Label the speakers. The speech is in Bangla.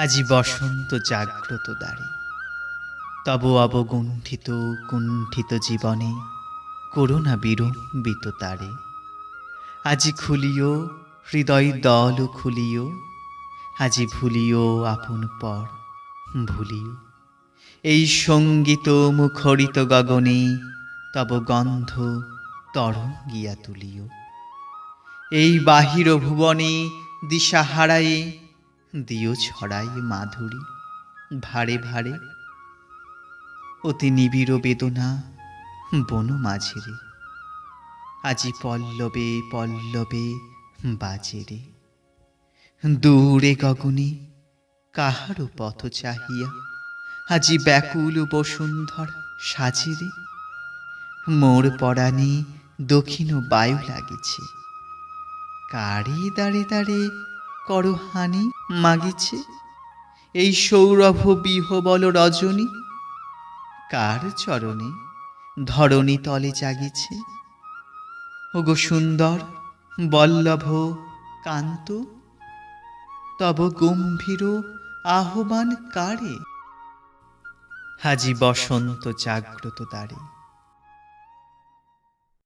Speaker 1: আজি বসন্ত জাগ্রত দ্বারে। তব অবগুণ্ঠিত কুণ্ঠিত জীবনে করুণা বিড়ম্বিত তারে। আজি খুলিও, হৃদয় দল খুলিও, আজি ভুলিও আপন পর ভুলিও। এই সংগীত মুখরিত গগনে তব গন্ধ তরঙ্গিয়া তুলিও। এই বাহির ভুবনে দিশা হারায়ে দিও ছড়াই মাধুরী ভারে ভারে অতি নিবিড় বেদনা বন মাঝেরে। আজি পল্লবে পল্লবে বাজেরে। দূরে গগনে কাহারও পথ চাহিয়া আজি ব্যাকুল বসুন্ধর সাজিরে। মোর পরাণে দক্ষিণ বায়ু লাগিছে। কারে দাঁড়ে দাঁড়ে করহানি মাগিছে। এই সৌরভ বিহবল রজনী, কার চরণে ধরণী তলে জাগিছে? ওগো সুন্দর বল্লভ কান্ত, তব গম্ভীর আহ্বান কারে? হাজি বসন্ত জাগ্রত দ্বারে